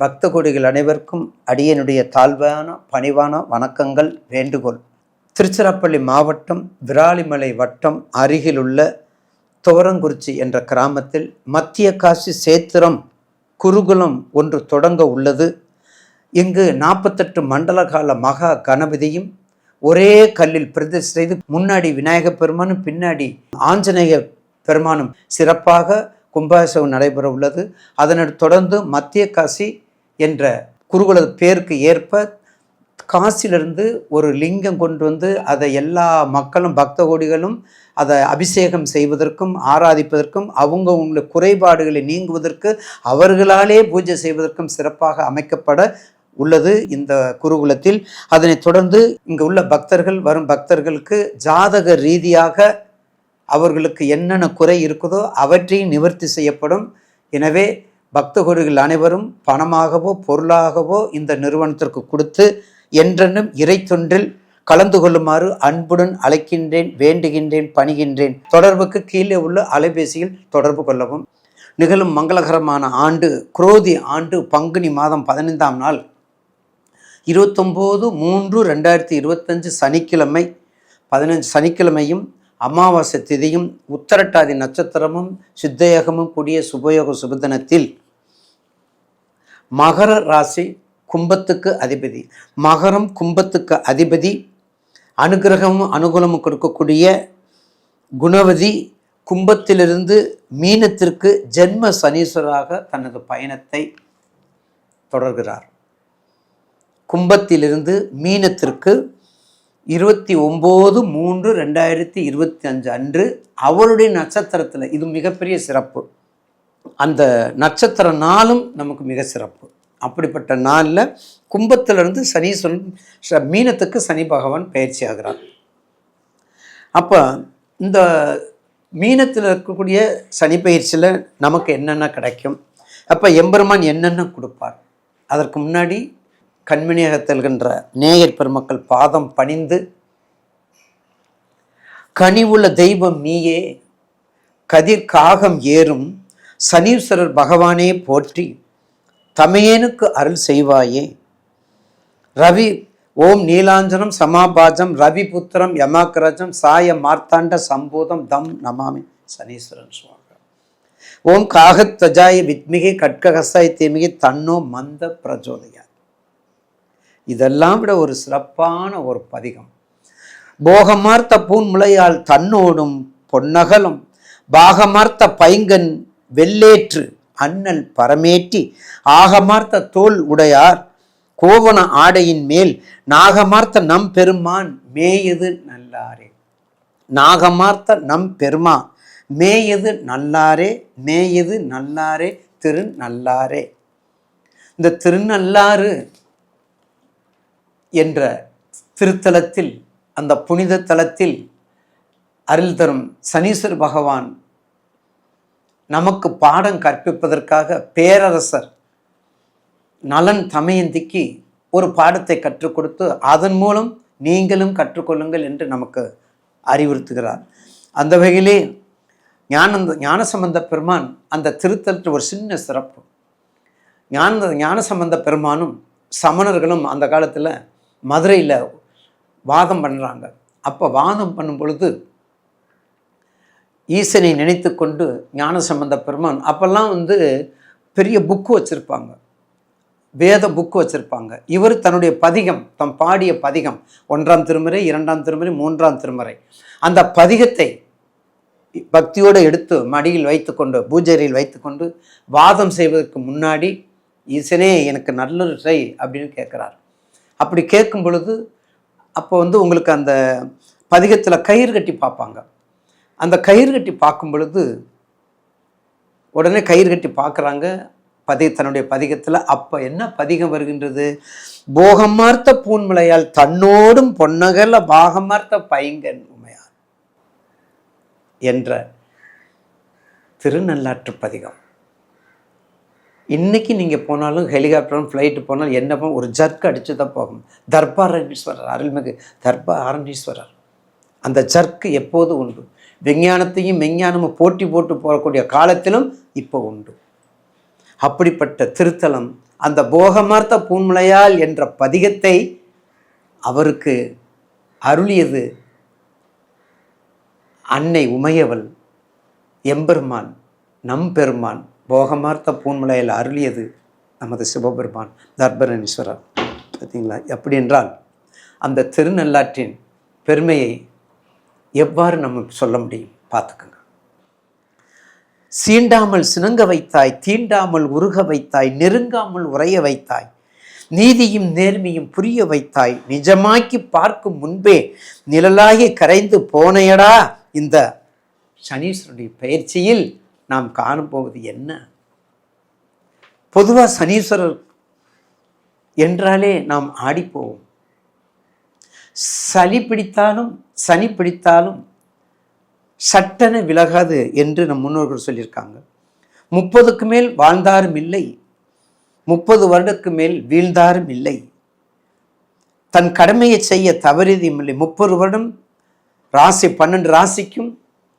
பக்த கொடிகள் அனைவருக்கும் அடியனுடைய தாழ்வான பணிவான வணக்கங்கள் வேண்டுகோள். திருச்சிராப்பள்ளி மாவட்டம் விராலிமலை வட்டம் அருகிலுள்ள துவரங்குறிச்சி என்ற கிராமத்தில் மத்திய காசி சேத்திரம் குருகுலம் ஒன்று தொடங்க உள்ளது. இங்கு நாற்பத்தெட்டு மண்டல கால மகா கணபதியும் ஒரே கல்லில் பிரதிஷ்டை செய்து முன்னாடி விநாயகப் பெருமானும் பின்னாடி ஆஞ்சநேய பெருமானும் சிறப்பாக கும்பாபிஷேகம் நடைபெற உள்ளது அதனைத் தொடர்ந்து மத்திய காசி என்ற குருகுல பேருக்கு ஏற்ப காசிலிருந்து ஒரு லிங்கம் கொண்டு வந்து அதை எல்லா மக்களும் பக்த கோடிகளும் அதை அபிஷேகம் செய்வதற்கும் ஆராதிப்பதற்கும் அவங்க உங்களுடைய குறைபாடுகளை நீங்குவதற்கு அவர்களாலே பூஜை செய்வதற்கும் சிறப்பாக அமைக்கப்பட உள்ளது இந்த குருகுலத்தில். அதனைத் தொடர்ந்து இங்கு உள்ள பக்தர்கள் வரும் பக்தர்களுக்கு ஜாதக ரீதியாக அவர்களுக்கு என்னென்ன குறை இருக்குதோ அவற்றையும் நிவர்த்தி செய்யப்படும். எனவே பக்த அனைவரும் பணமாகவோ பொருளாகவோ இந்த நிறுவனத்திற்கு கொடுத்து என்றென்னும் இறை கலந்து கொள்ளுமாறு அன்புடன் அழைக்கின்றேன் வேண்டுகின்றேன் பணிகின்றேன். தொடர்புக்கு கீழே உள்ள அலைபேசியில் தொடர்பு கொள்ளவும். நிகழும் மங்களகரமான ஆண்டு குரோதி ஆண்டு பங்குனி மாதம் பதினைந்தாம் நாள் இருபத்தொம்போது மூன்று ரெண்டாயிரத்தி இருபத்தஞ்சு சனிக்கிழமை பதினஞ்சு சனிக்கிழமையும் அமாவாசை திதியும் உத்தரட்டாதி நட்சத்திரமும் சித்தயோகமும் கூடிய சுபயோக சுபதினத்தில் மகர ராசி கும்பத்துக்கு அதிபதி. மகரம் கும்பத்துக்கு அதிபதி. அனுகிரகமும் அனுகூலமும் கொடுக்கக்கூடிய குணவதி கும்பத்திலிருந்து மீனத்திற்கு ஜென்ம சனீஸ்வராக தனது பயணத்தை தொடர்கிறார். கும்பத்திலிருந்து மீனத்திற்கு இருபத்தி ஒம்பது மூன்று ரெண்டாயிரத்தி இருபத்தி அஞ்சு அன்று அவருடைய நட்சத்திரத்தில் இது மிகப்பெரிய சிறப்பு. அந்த நட்சத்திர நாளும் நமக்கு மிக சிறப்பு. அப்படிப்பட்ட நாளில் கும்பத்திலிருந்து சனீஸ்வரன் மீனத்துக்கு சனி பகவான் பயிற்சி ஆகிறார். அப்போ இந்த மீனத்தில் இருக்கக்கூடிய சனி பயிற்சியில் நமக்கு என்னென்ன கிடைக்கும்? அப்போ எம்பெருமான் என்னென்ன கொடுப்பார்? அதற்கு முன்னாடி கண்மணியகத்தில்கின்ற நேயர் பெருமக்கள் பாதம் பணிந்து கனிவுள்ள தெய்வம் நீயே கதிர் காகம் ஏறும் சனீஸ்வரர் பகவானே போற்றி தமையேனுக்கு அருள் செய்வாயே. ரவி ஓம் நீலாஞ்சனம் சமாபாஜம் ரவி புத்திரம் யமாக்கிரஜம் சாய மார்த்தாண்ட சம்பூதம் தம் நமாமி. சனீஸ்வரன் சுவாமி ஓம் காகத்வஜாய வித்மிகை கட்ககசாய தீமிகை தன்னோ மந்த பிரஜோதயா இதெல்லாம் விட ஒரு சிறப்பான ஒரு பதிகம். போகமார்த்த பூன்முளையால் தன்னோடும் பொன்னகலும் பாகமார்த்த பைங்கன் வெள்ளேற்று அண்ணல் பரமேற்றி ஆகமார்த்த தோல் உடையார் கோவண ஆடையின் மேல் நாகமார்த்த நம் பெருமான் மேயது நல்லாரே. நாகமார்த்த நம் பெருமா மேயது நல்லாரே மேயது நல்லாரே திருநல்லாரே இந்த திருநல்லாறு என்ற திருத்தலத்தில் அந்த புனித தலத்தில் அருள் தரும் சனீஸ்வர பகவான் நமக்கு பாடம் கற்பிப்பதற்காக பேரரசர் நலன் தமயந்திக்கு ஒரு பாடத்தை கற்றுக் கொடுத்து அதன் மூலம் நீங்களும் கற்றுக்கொள்ளுங்கள் என்று நமக்கு அறிவுறுத்துகிறார். அந்த வகையிலே ஞானந்த ஞானசம்பந்த பெருமான் அந்த திருத்தலத்தில் ஒரு சின்ன சிறப்பு. ஞான ஞானசம்பந்த பெருமானும் சமணர்களும் அந்த காலத்தில் மதுரையில் வாதம் பண்ணுறாங்க அப்போ வாதம் பண்ணும் பொழுது ஈசனை நினைத்து கொண்டு ஞானசம்பந்த பெருமான். அப்போல்லாம் வந்து பெரிய புக்கு வச்சுருப்பாங்க. வேத புக்கு வச்சுருப்பாங்க. இவர் தன்னுடைய பதிகம் தம் பாடிய பதிகம் ஒன்றாம் திருமுறை இரண்டாம் திருமுறை மூன்றாம் திருமுறை அந்த பதிகத்தை பக்தியோடு எடுத்து மடியில் வைத்துக்கொண்டு பூஜையில் வைத்துக்கொண்டு வாதம் செய்வதற்கு முன்னாடி ஈசனே எனக்கு நல்லொரு செய் அப்படின்னு கேட்குறார். அப்படி கேட்கும் பொழுது அப்போ வந்து உங்களுக்கு அந்த பதிகத்தில் கயிறு கட்டி பார்ப்பாங்க. அந்த கயிறு கட்டி பார்க்கும் பொழுது உடனே கயிறு கட்டி பார்க்குறாங்க. பதி தன்னுடைய பதிகத்தில் அப்போ என்ன பதிகம் வருகின்றது? போகமார்த்த பூன்மலையால் தன்னோடும் பொன்னகல பாகமார்த்த பைங்கன் உமையார் என்ற திருநள்ளாற்று பதிகம். இன்னைக்கு நீங்கள் போனாலும் ஹெலிகாப்டரும் ஃப்ளைட்டு போனாலும் என்ன ஒரு ஜர்க் அடித்து தான் போகும். தர்பாரணீஸ்வரர் அருள்மிகு தர்பாரணீஸ்வரர் அந்த ஜர்க்கு எப்போது உண்டு? விஞ்ஞானத்தையும் மெஞ்ஞானமும் போட்டி போட்டு போகக்கூடிய காலத்திலும் இப்போ உண்டு. அப்படிப்பட்ட திருத்தலம் அந்த போகமார்த்த பூன்முளையால் என்ற பதிகத்தை அவருக்கு அருளியது அன்னை உமையவள் எம்பெருமான் நம்பெருமான் போகமார்த்த பூன்முளையில் அருளியது நமது சிவபெருமான் தர்பரணீஸ்வரர் பார்த்தீங்களா? எப்படி என்றால் அந்த திருநள்ளாற்றின் பெருமையை எவ்வாறு நம்ம சொல்ல முடியும்? பார்த்துக்கோங்க. சீண்டாமல் சினங்க வைத்தாய் தீண்டாமல் உருக வைத்தாய் நெருங்காமல் உறைய வைத்தாய் நீதியும் நேர்மையும் புரிய வைத்தாய் நிஜமாக்கி பார்க்கும் முன்பே நிழலாகி கரைந்து போனையடா இந்த சனீஸ்வரனுடைய பயிற்சியில் நாம் காணும்போவது என்ன? பொதுவாக சனீஸ்வரர் என்றாலே நாம் ஆடிப்போவோம். சளி பிடித்தாலும் சனி பிடித்தாலும் சட்டென விலகாது என்று நம் முன்னோர்கள் சொல்லியிருக்காங்க. முப்பதுக்கு மேல் வாழ்ந்தாரும் இல்லை. முப்பது வருடத்துக்கு மேல் வீழ்ந்தாரும் இல்லை. தன் கடமையை செய்ய தவறியதும் இல்லை. முப்பது வருடம் ராசி பன்னெண்டு ராசிக்கும்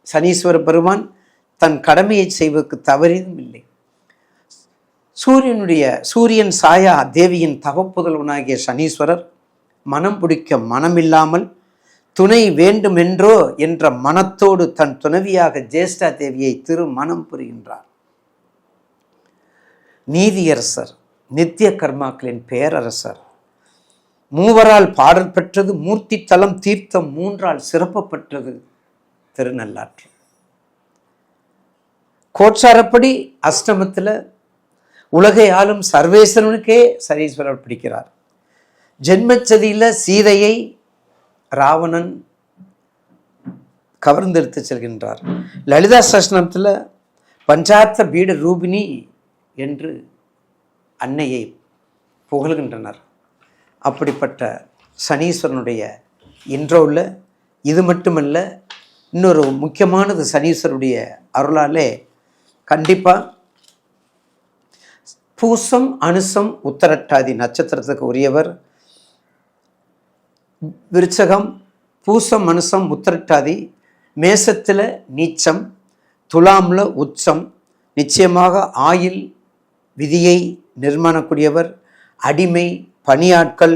சனீஸ்வர பெருமான் தன் கடமையை செய்வதற்கு தவறியதும் இல்லை. சூரியனுடைய சூரியன் சாயா தேவியின் தவப்புதல்வனாகிய சனீஸ்வரர் மனம் பிடிக்க மனமில்லாமல் துணை வேண்டுமென்றோ என்ற மனத்தோடு தன் துணைவியாக ஜேஷ்டா தேவியை திருமணம் புரிகின்றார். நீதியரசர் நித்திய கர்மாக்களின் பேரரசர் மூவரால் பாடல் பெற்றது மூர்த்தி தலம் தீர்த்தம் மூன்றால் சிறப்பப்பட்டது திருநள்ளாற்று. கோச்சாரப்படி அஷ்டமத்தில் உலகை ஆளும் சர்வேஸ்வரனுக்கே சரீஸ்வரர் பிடிக்கிறார். ஜென்மச்சதியில் சீதையை ராவணன் கவர்ந்தெடுத்து செல்கின்றார். லலிதா சஸ்னத்தில் பஞ்சார்த்த பீட ரூபினி என்று அன்னையை புகழ்கின்றனர். அப்படிப்பட்ட சனீஸ்வரனுடைய இன்றோவில் இது மட்டுமல்ல இன்னொரு முக்கியமானது சனீஸ்வருடைய அருளாலே கண்டிப்பாக பூசம் அனுசம் உத்தரட்டாதி நட்சத்திரத்துக்கு உரியவர் விருச்சகம் பூசம் மனுஷம் உத்திரட்டாதி மேசத்தில் நீச்சம் துலாமில் உச்சம் நிச்சயமாக ஆயில் விதியை நிர்மாணக்கூடியவர் அடிமை பணியாட்கள்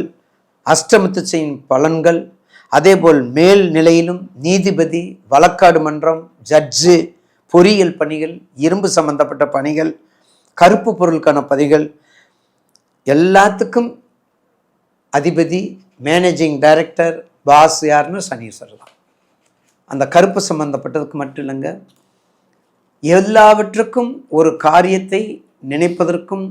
அஷ்டமத்து செய்யும் பலன்கள் அதேபோல் மேல் நிலையிலும் நீதிபதி வழக்காடு மன்றம் ஜட்ஜு பொறியியல் பணிகள் இரும்பு சம்பந்தப்பட்ட பணிகள் கருப்பு பொருளுக்கான பதிகள் எல்லாத்துக்கும் அதிபதி மேனேஜிங் டைரக்டர் பாஸ் யாருன்னு சனீஸ்வரர் தான். அந்த கருப்பு சம்பந்தப்பட்டதுக்கு மட்டும் இல்லைங்க. எல்லாவற்றுக்கும் ஒரு காரியத்தை நினைப்பதற்கும்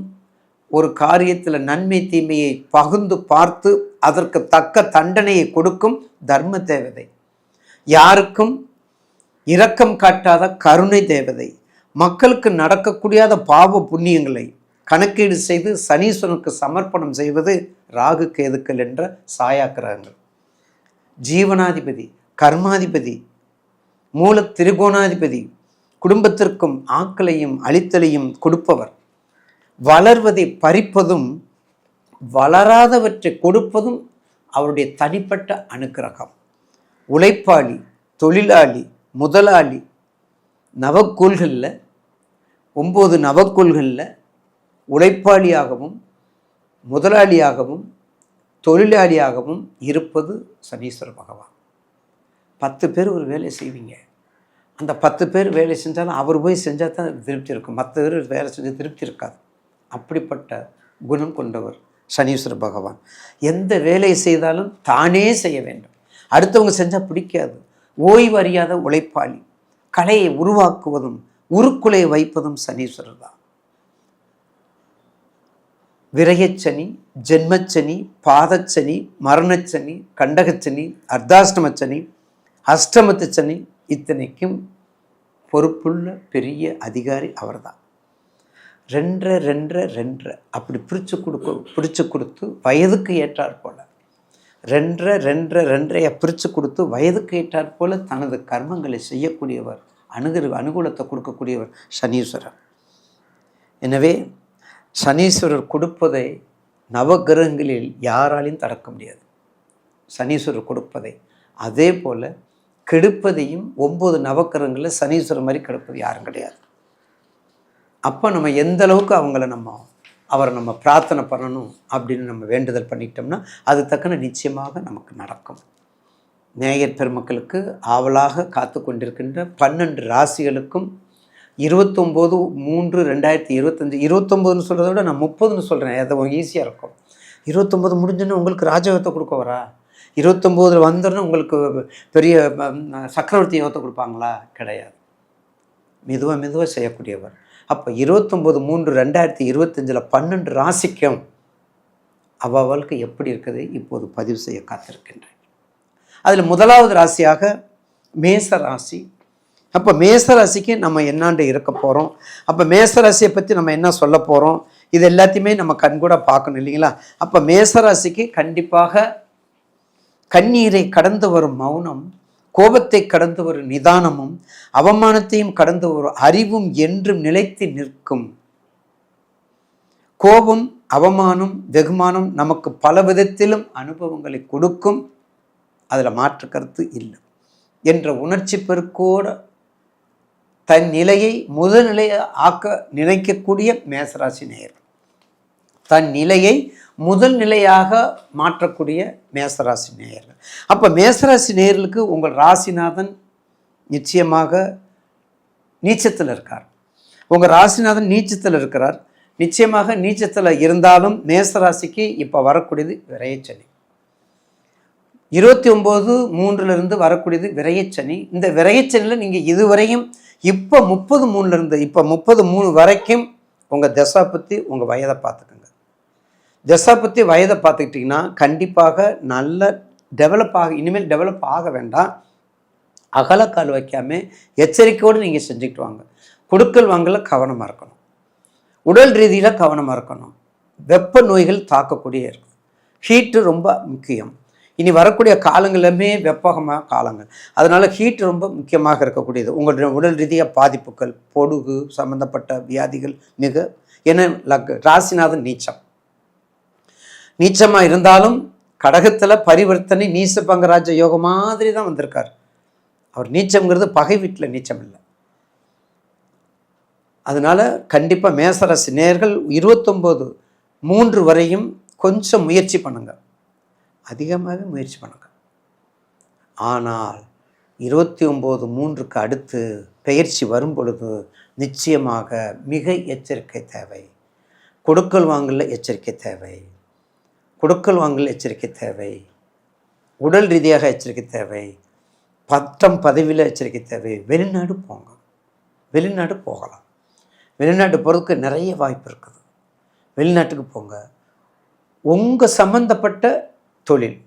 ஒரு காரியத்தில் நன்மை தீமையை பகுந்து பார்த்து அதற்கு தக்க தண்டனையை கொடுக்கும் தர்ம தேவதை. யாருக்கும் இரக்கம் காட்டாத கருணை தேவதை. மக்களுக்கு நடக்கக்கூடியாத பாவ புண்ணியங்களை கணக்கீடு செய்து சனீஸ்வரனுக்கு சமர்ப்பணம் செய்வது ராகு கேதுக்கள் என்ற சாயா கிரகங்கள் ஜீவனாதிபதி கர்மாதிபதி மூல திரிகோணாதிபதி குடும்பத்திற்கும் ஆக்களையும் அழித்தலையும் கொடுப்பவர். வளர்வதை பறிப்பதும் வளராதவற்றை கொடுப்பதும் அவருடைய தனிப்பட்ட அனுக்கிரகம். உழைப்பாளி தொழிலாளி முதலாளி நவக்கோள்களில் ஒம்பது நவக்கோள்களில் உழைப்பாளியாகவும் முதலாளியாகவும் தொழிலாளியாகவும் இருப்பது சனீஸ்வர பகவான். பத்து பேர் ஒரு வேலை செய்வீங்க. அந்த பத்து பேர் வேலை செஞ்சாலும் அவர் போய் செஞ்சால் தான் திருப்தி இருக்கும். மற்ற பேர் வேலை செஞ்சு திருப்தி இருக்காது. அப்படிப்பட்ட குணம் கொண்டவர் சனீஸ்வர பகவான். எந்த வேலையை செய்தாலும் தானே செய்ய வேண்டும். அடுத்தவங்க செஞ்சால் பிடிக்காது. ஓய்வறியாத உழைப்பாளி. கலையை உருவாக்குவதும் உருக்குலையை வைப்பதும் சனீஸ்வரர் தான். விரயச்சனி ஜென்மச்சனி பாதச்சனி மரணச்சனி கண்டகச்சனி அர்த்தாஷ்டமச்சனி அஷ்டமத்து சனி இத்தனைக்கும் பொறுப்புள்ள பெரிய அதிகாரி அவர்தான். ரெண்டரை ரெண்டரை ரெண்டரை. அப்படி பிரித்து கொடுக்க பிரித்து கொடுத்து வயதுக்கு ஏற்றாற் போல. ரெண்டரை ரெண்டரை ரெண்டரையை பிரித்து கொடுத்து வயதுக்கு ஏற்றாற் போல தனது கர்மங்களை செய்யக்கூடியவர் அணுகு அனுகூலத்தை கொடுக்கக்கூடியவர் சனீஸ்வரர். எனவே சனீஸ்வரர் கொடுப்பதை நவகிரகங்களில் யாராலையும் தடுக்க முடியாது. சனீஸ்வரர் கொடுப்பதை. அதே போல் கெடுப்பதையும் ஒம்பது நவக்கிரகங்களில் சனீஸ்வரர் மாதிரி கெடுப்பது யாரும் கிடையாது. அப்போ நம்ம எந்த அளவுக்கு அவங்கள நம்ம அவரை நம்ம பிரார்த்தனை பண்ணணும் அப்படின்னு நம்ம வேண்டுதல் பண்ணிட்டோம்னா அது தக்கன நிச்சயமாக நமக்கு நடக்கும். நேயர் பெருமக்களுக்கு ஆவலாக காத்து கொண்டிருக்கின்ற பன்னெண்டு ராசிகளுக்கும் இருபத்தொம்போது மூன்று ரெண்டாயிரத்தி இருபத்தஞ்சி இருபத்தொம்போதுன்னு சொல்கிறத விட நான் முப்பதுன்னு சொல்கிறேன் அது ஈஸியாக இருக்கும். இருபத்தொம்போது முடிஞ்சோன்னு உங்களுக்கு ராஜயோகத்தை கொடுக்க வரா? இருபத்தொம்போதில் வந்தோடனே உங்களுக்கு பெரிய சக்கரவர்த்தி யோகத்தை கொடுப்பாங்களா? கிடையாது. மெதுவாக மெதுவாக செய்யக்கூடியவர். அப்போ இருபத்தொம்போது மூன்று ரெண்டாயிரத்தி இருபத்தஞ்சில் பன்னெண்டு ராசிக்கும் அவளுக்கு எப்படி இருக்குது? இப்போது பதிவு செய்ய காத்திருக்கின்றேன். அதில் முதலாவது ராசியாக மேச ராசி அப்போ மேசராசிக்கு நம்ம என்னாண்டு இருக்க போகிறோம் அப்போ மேசராசியை பற்றி நம்ம என்ன சொல்ல போகிறோம் இது எல்லாத்தையுமே நம்ம கண்கூட பார்க்கணும் இல்லைங்களா? அப்போ மேசராசிக்கு கண்டிப்பாக கண்ணீரை கடந்து வரும் மௌனம் கோபத்தை கடந்து வரும் நிதானமும் அவமானத்தையும் கடந்து வரும் அறிவும் என்றும் நிலைத்து நிற்கும். கோபம் அவமானம் வெகுமானம் நமக்கு பல விதத்திலும் அனுபவங்களை கொடுக்கும். அதில் மாற்று கருத்து இல்லை. என்ற உணர்ச்சி பெருக்கோட தன் நிலையை முதல்நிலையை ஆக்க நினைக்கக்கூடிய மேசராசி நேயர். தன் நிலையை முதல் நிலையாக மாற்றக்கூடிய மேசராசி நேயர்கள். அப்போ மேசராசி நேயர்களுக்கு உங்கள் ராசிநாதன் நிச்சயமாக நீச்சத்தில் இருக்கார். உங்கள் ராசிநாதன் நீச்சத்தில் இருக்கிறார். நிச்சயமாக நீச்சத்தில் இருந்தாலும் மேசராசிக்கு இப்போ வரக்கூடியது விரையச்சனி இருபத்தி ஒம்பது மூன்றுலேருந்து வரக்கூடியது விரையச்சனி. இந்த விரையச்சனியில் நீங்கள் இதுவரையும் இப்போ முப்பது மூணுலேருந்து இப்போ முப்பது மூணு வரைக்கும் உங்கள் தசா பற்றி உங்கள் வயதை பார்த்துக்கோங்க. தசா பற்றி வயதை பார்த்துக்கிட்டிங்கன்னா கண்டிப்பாக நல்ல டெவலப் ஆக இனிமேல் டெவலப் ஆக வேண்டாம். அகலக்கால் வைக்காம எச்சரிக்கையோடு நீங்கள் செஞ்சுக்கிட்டு வாங்க. கொடுக்கல் வாங்கல கவனமாக இருக்கணும். உடல் ரீதியில் கவனமாக இருக்கணும். வெப்ப நோய்கள் தாக்கக்கூடிய இருக்கும் ஹீட்டு ரொம்ப முக்கியம். இனி வரக்கூடிய காலங்களுமே வெப்பகமாக காலங்கள். அதனால் ஹீட் ரொம்ப முக்கியமாக இருக்கக்கூடியது. உங்களுடைய உடல் ரீதியாக பாதிப்புகள் பொடுகு சம்பந்தப்பட்ட வியாதிகள் மிக என்ன லக் ராசிநாதன் நீச்சம். நீச்சமாக இருந்தாலும் கடகத்தில் பரிவர்த்தனை நீச பங்கராஜ யோகம் மாதிரி தான் வந்திருக்கார். அவர் நீச்சம்ங்கிறது பகை வீட்டில் நீச்சம் இல்லை. அதனால் கண்டிப்பாக மேசராசி நேர்கள் இருபத்தொம்போது மூன்று வரையும் கொஞ்சம் முயற்சி பண்ணுங்கள் அதிகமாகவே முயற்சி பண்ணுங்க. ஆனால் இருபத்தி ஒம்பது மூன்றுக்கு அடுத்து பெயர்ச்சி வரும் பொழுது நிச்சயமாக மிக எச்சரிக்கை தேவை. கொடுக்கல் வாங்கல எச்சரிக்கை தேவை. கொடுக்கல் வாங்கல் எச்சரிக்கை தேவை. உடல் ரீதியாக எச்சரிக்கை தேவை. பட்டம் பதவியில் எச்சரிக்கை தேவை. வெளிநாடு போங்க. வெளிநாடு போகலாம். வெளிநாட்டு போகிறதுக்கு நிறைய வாய்ப்பு இருக்குது. வெளிநாட்டுக்கு போங்க. உங்கள் சம்மந்தப்பட்ட தொழில்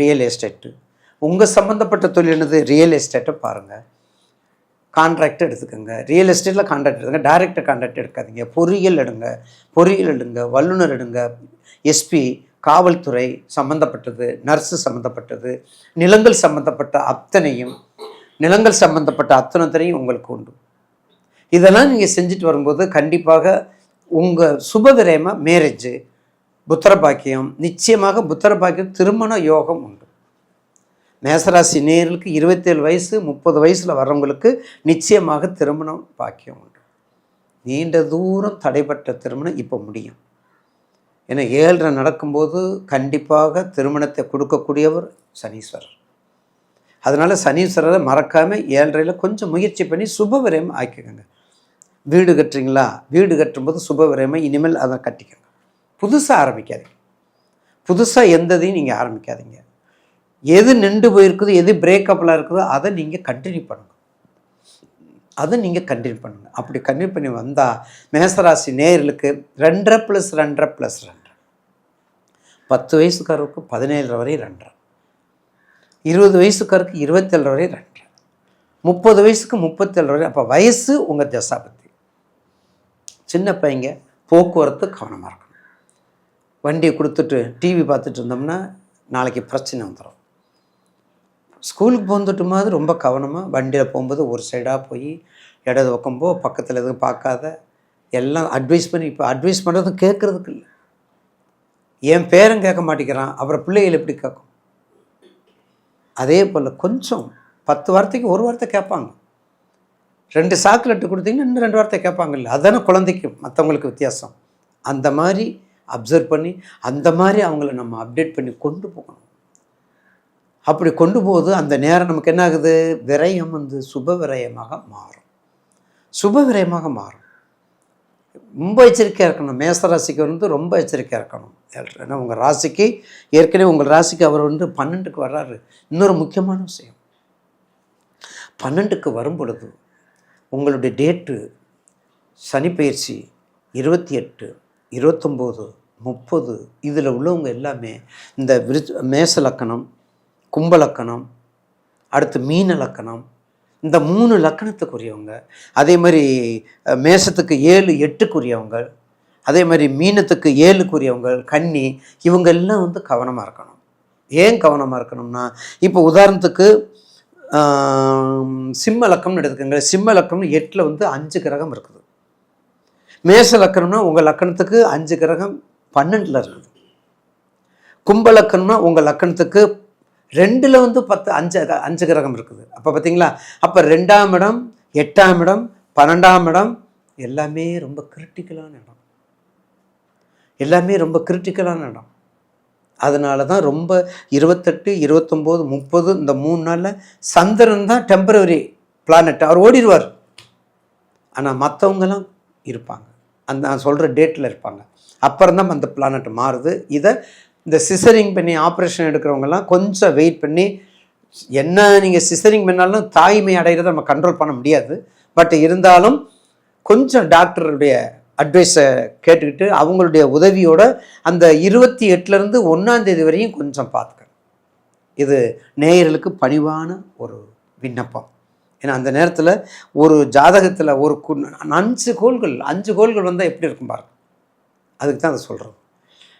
ரியல் எஸ்டேட்டு உங்கள் சம்மந்தப்பட்ட தொழில் என்னது? ரியல் எஸ்டேட்டை பாருங்கள் கான்ட்ராக்ட் எடுத்துக்கோங்க. ரியல் எஸ்டேட்டில் கான்ட்ராக்ட் எடுங்க டைரக்டர் கான்ட்ராக்ட் எடுக்காதீங்க. பொறியியல் எடுங்க. பொறியியல் எடுங்க. வல்லுநர் எடுங்க. எஸ்பி காவல்துறை சம்மந்தப்பட்டது நர்ஸு சம்மந்தப்பட்டது நிலங்கள் சம்மந்தப்பட்ட அத்தனையும் நிலங்கள் சம்மந்தப்பட்ட அத்தனைத்தனையும் உங்களுக்கு உண்டு. இதெல்லாம் நீங்கள் செஞ்சுட்டு வரும்போது கண்டிப்பாக உங்கள் சுபவிரயமாக மேரேஜு புத்திர பாக்கியம் நிச்சயமாக புத்திர பாக்கியம் திருமண யோகம் உண்டு. மேசராசி நேர்களுக்கு இருபத்தேழு வயசு முப்பது வயசில் வர்றவங்களுக்கு நிச்சயமாக திருமணம் பாக்கியம் உண்டு. நீண்ட தூரம் தடைப்பட்ட திருமணம் இப்போ முடியும். ஏன்னா ஏழரை நடக்கும்போது கண்டிப்பாக திருமணத்தை கொடுக்கக்கூடியவர் சனீஸ்வரர். அதனால் சனீஸ்வரரை மறக்காமல் ஏழரையில் கொஞ்சம் முயற்சி பண்ணி சுபவிரயம் ஆக்கிக்கோங்க. வீடு கட்டுறீங்களா? வீடு கட்டும்போது சுபவிரயமாக இனிமேல் அதை கட்டிக்கோங்க. புதுசாக ஆரம்பிக்காதீங்க. புதுசாக எந்ததையும் நீங்கள் ஆரம்பிக்காதீங்க. எது நின்று போயிருக்குது எது பிரேக்கப்பில் இருக்குதோ அதை நீங்கள் கண்டினியூ பண்ணுங்க. அதை நீங்கள் கண்டினியூ பண்ணுங்கள் அப்படி கண்டினியூ பண்ணி வந்தால் மேசராசி நேயர்களுக்கு ரெண்டரை ப்ளஸ் ரெண்டரை ப்ளஸ் ரெண்டரை. பத்து வயசுக்காரருக்கு பதினேழு வரை ரெண்டரை. இருபது வயசுக்காருக்கு இருபத்தேழு வரை ரெண்டரை. முப்பது வயசுக்கு முப்பத்தேழு வரை அப்போ வயசு உங்கள் தசாபத்தி சின்ன பையங்க போக்குவரத்து கவனமாக இருக்கணும். வண்டியை கொடுத்துட்டு டிவி பார்த்துட்டு இருந்தோம்னா நாளைக்கு பிரச்சனை வந்துடும் ஸ்கூலுக்கு போந்துட்டு மாதிரி ரொம்ப கவனமாக வண்டியில் போகும்போது ஒரு சைடாக போய் இடது பக்கம் போ பக்கத்தில் எதுவும் பார்க்காத எல்லாம் அட்வைஸ் பண்ணி இப்போ அட்வைஸ் பண்ணுறதும் கேட்குறதுக்கு இல்லை. என் பேரன் கேட்க மாட்டேங்கிறான் அப்புறம் பிள்ளைகள் எப்படி கேட்கும்? அதே போல் கொஞ்சம் பத்து வார்த்தைக்கு ஒரு வார்த்தை கேட்பாங்க. ரெண்டு சாக்லேட்டு கொடுத்தீங்கன்னா இன்னும் ரெண்டு வார்த்தை கேட்பாங்கல்ல அதுதானே குழந்தைக்கு மற்றவங்களுக்கு வித்தியாசம். அந்த மாதிரி அப்சர்வ் பண்ணி அந்த மாதிரி அவங்கள நம்ம அப்டேட் பண்ணி கொண்டு போகணும். அப்படி கொண்டு போது அந்த நேரம் நமக்கு என்ன ஆகுது? விரயம் வந்து சுப விரயமாக மாறும். சுப விரயமாக மாறும். ரொம்ப எச்சரிக்கையாக இருக்கணும். மேசராசிக்கு வந்து ரொம்ப எச்சரிக்கையாக இருக்கணும். ஏன்னா உங்கள் ராசிக்கு ஏற்கனவே உங்கள் ராசிக்கு அவர் வந்து பன்னெண்டுக்கு வர்றாரு. இன்னொரு முக்கியமான விஷயம். பன்னெண்டுக்கு வரும் பொழுது உங்களுடைய டேட்டு சனி பயிற்சி இருபத்தி எட்டு. இருபத்தொம்போது முப்பது இதில் உள்ளவங்க எல்லாமே இந்த விருச் மேச லக்கணம் கும்ப லக்கணம் அடுத்து மீன லக்கணம் இந்த மூணு லக்கணத்துக்குரியவங்க அதே மாதிரி மேசத்துக்கு ஏழு எட்டுக்குரியவங்க அதே மாதிரி மீனத்துக்கு ஏழுக்குரியவங்க கன்னி இவங்க எல்லாம் வந்து கவனமாக இருக்கணும். ஏன் கவனமாக இருக்கணும்னா இப்போ உதாரணத்துக்கு சிம்மலக்கம்னு சிம்ம லக்கம்னு எடுத்துக்கோங்க சிம்ம லக்கம்னு எட்டில் வந்து அஞ்சு கிரகம் இருக்குது. மேச லக்கணம்னா உங்கள் லக்கணத்துக்கு அஞ்சு கிரகம் பன்னெண்டில் இருக்குது. கும்ப லக்கணம்னா உங்கள் லக்கணத்துக்கு ரெண்டில் வந்து பத்து அஞ்சு அஞ்சு கிரகம் இருக்குது. அப்போ பார்த்தீங்களா அப்போ ரெண்டாம் இடம் எட்டாம் இடம் பன்னெண்டாம் இடம் எல்லாமே ரொம்ப கிரிட்டிக்கலான இடம். எல்லாமே ரொம்ப கிரிட்டிக்கலான இடம். அதனால தான் ரொம்ப இருபத்தெட்டு இருபத்தொம்போது முப்பது இந்த மூணு நாளில் சந்திரன் தான் டெம்பரவரி பிளானட் அவர் ஓடிடுவார் ஆனால் மற்றவங்கெல்லாம் இருப்பாங்க. அந்த நான் சொல்கிற டேட்டில் இருப்பாங்க. அப்புறம் தான் அந்த பிளானட் மாறுது. இதை இந்த சிசரிங் பண்ணி ஆப்ரேஷன் எடுக்கிறவங்கெல்லாம் கொஞ்சம் வெயிட் பண்ணி என்ன நீங்கள் சிசரிங் பண்ணாலும் தாய்மை அடைகிறத நம்ம கண்ட்ரோல் பண்ண முடியாது. பட் இருந்தாலும் கொஞ்சம் டாக்டருடைய அட்வைஸை கேட்டுக்கிட்டு அவங்களுடைய உதவியோட அந்த இருபத்தி எட்டுலேருந்து ஒன்றாந்தேதி வரையும் கொஞ்சம் பார்த்துக்கணும். இது நேயர்களுக்கு பணிவான ஒரு விண்ணப்பம். ஏன்னா அந்த நேரத்தில் ஒரு ஜாதகத்தில் ஒரு கு- அஞ்சு கோள்கள் அஞ்சு கோள்கள் வந்தால் எப்படி இருக்கும் பாருங்க. அதுக்கு தான் அதை சொல்கிறோம்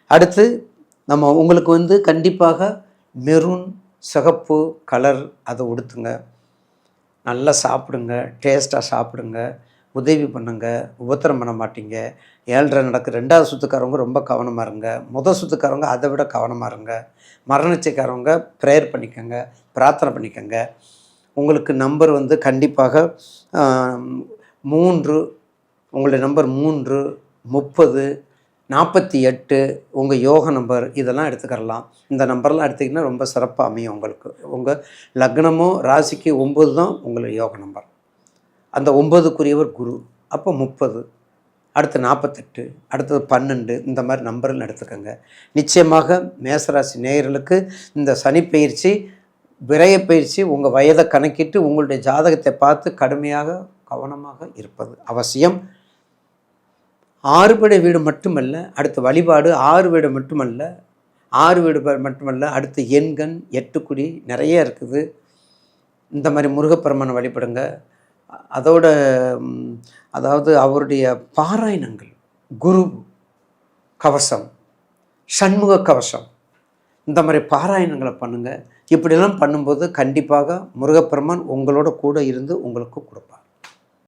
அடுத்து நம்ம உங்களுக்கு வந்து கண்டிப்பாக மெரூன் சிகப்பு கலர் அதை உடுத்துங்க. நல்லா சாப்பிடுங்க டேஸ்ட்டாக சாப்பிடுங்க உதவி பண்ணுங்க உபத்திரம் பண்ண மாட்டீங்க. ஏழ்ரை நடக்கு ரெண்டாவது சுத்துக்காரவங்க ரொம்ப கவனமாக இருங்க. முதல் சுத்துக்காரவங்க அதை விட கவனமாக இருங்க. மரணச்சைக்காரவங்க ப்ரேயர் பண்ணிக்கோங்க பிரார்த்தனை பண்ணிக்கோங்க. உங்களுக்கு நம்பர் வந்து கண்டிப்பாக மூன்று உங்களுடைய நம்பர் மூன்று முப்பது நாற்பத்தி எட்டு உங்கள் யோக நம்பர் இதெல்லாம் எடுத்துக்கிறலாம் இந்த நம்பர்லாம் எடுத்திங்கன்னா ரொம்ப சிறப்பாக அமையும் உங்களுக்கு. உங்கள் லக்னமோ ராசிக்கு ஒம்பது தான் உங்களுடைய யோக நம்பர். அந்த ஒம்பதுக்குரியவர் குரு அப்போ முப்பது அடுத்து நாற்பத்தெட்டு அடுத்தது பன்னெண்டு இந்த மாதிரி நம்பர்னு எடுத்துக்கோங்க. நிச்சயமாக மேசராசி நேயர்களுக்கு இந்த சனி பயிற்சி விரய பயிற்சி உங்கள் வயதை கணக்கிட்டு உங்களுடைய ஜாதகத்தை பார்த்து கடுமையாக கவனமாக இருப்பது அவசியம். ஆறுபடை வீடு மட்டுமல்ல அடுத்த வழிபாடு ஆறு வீடு மட்டுமல்ல ஆறு வீடு மட்டுமல்ல அடுத்து எண்கண் எட்டுக்குடி நிறைய இருக்குது. இந்த மாதிரி முருகப்பெருமானை வழிபடுங்க. அதோட அதாவது அவருடைய பாராயணங்கள் குரு கவசம் சண்முக கவசம் இந்த மாதிரி பாராயணங்களை பண்ணுங்கள் இப்படிலாம் பண்ணும்போது கண்டிப்பாக முருகப்பெருமான் உங்களோட கூட இருந்து உங்களுக்கு கொடுப்பார்.